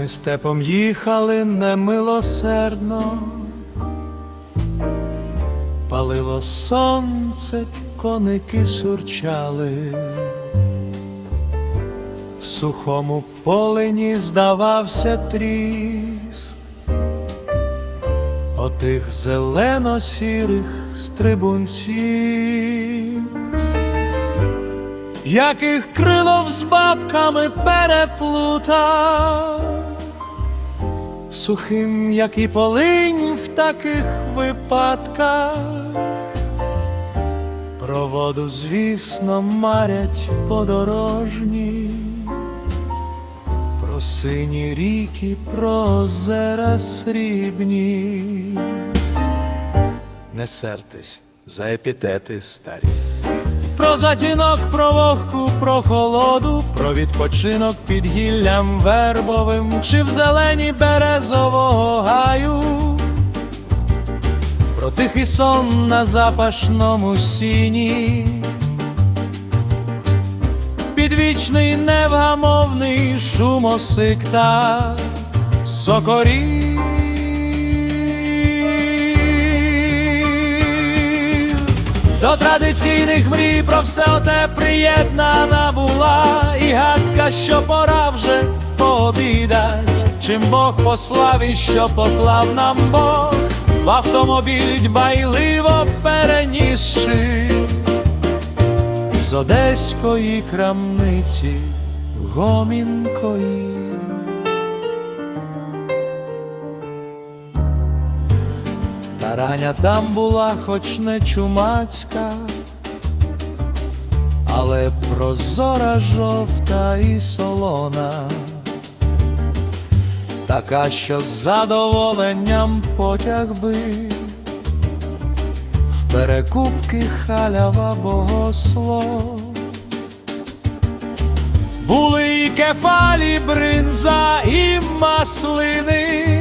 Ми степом їхали немилосердно, палило сонце, коники сурчали, в сухому полені здавався тріс, отих зелено-сірих стрибунців. Яких крилов з бабками переплутав, сухим, як і полинь в таких випадках, про воду, звісно, марять подорожні, про сині ріки, про озера срібні. Не сертесь за епітети старі. Про затінок, про вогку, про холоду, про відпочинок під гіллям вербовим чи в зелені березового гаю, про тихий сон на запашному сіні, підвічний невгамовний шумосик та До традиційних мрій про все оте приєднана була. І гадка, що пора вже пообідать, чим Бог послав і що поклав нам Бог. В автомобіль дбайливо перенісши. З одеської крамниці гомінкої. Тараня там була, хоч не чумацька, але прозора жовта і солона, така, що з задоволенням потяг би в перекупки халява богослов. Були і кефалі, бринза і маслини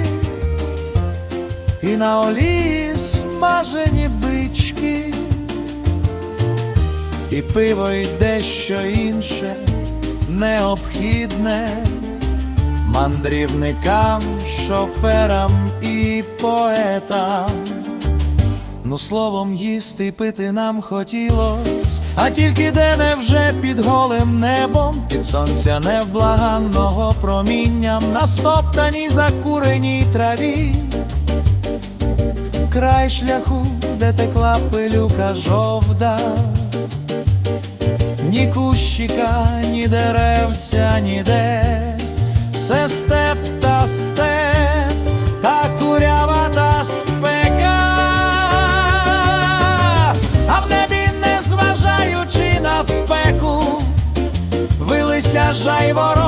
і на олії смажені бички, і пиво, і дещо інше необхідне. Мандрівникам, шоферам і поетам. Ну, словом, їсти й пити нам хотілось, а тільки де не вже під голим небом, під сонця невблаганного промінням на стоптаній закуреній траві край шляху, де текла пилюка жовта, ні кущика, ні деревця, ніде, все степ та степ, та курява та спека, а в небі, не зважаючи на спеку, вилися жайворонки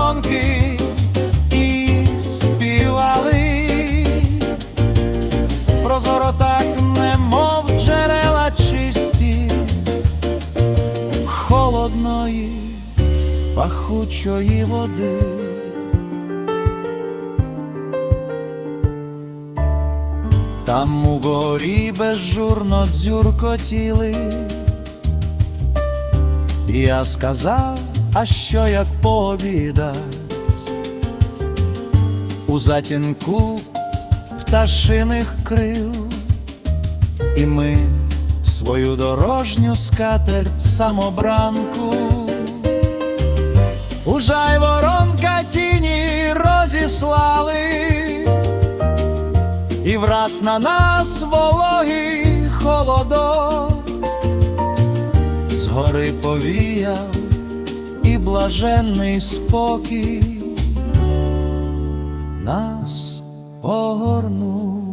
пахучої води. Там у горі безжурно дзюркотіли. Я сказав, а що як пообідать у затінку пташиних крил, і ми свою дорожню скатерть самобранку, у жайворонка тіні розіслали, і враз на нас вологий холодок, згори повіяв і блаженний спокій нас огорнув.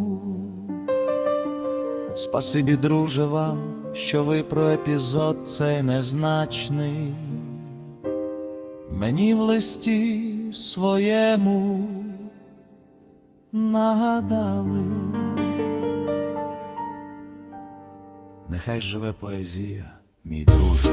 Спасибі, друже, вам, що ви про епізод цей незначний мені в листі своєму нагадали, нехай живе поезія, мій друже.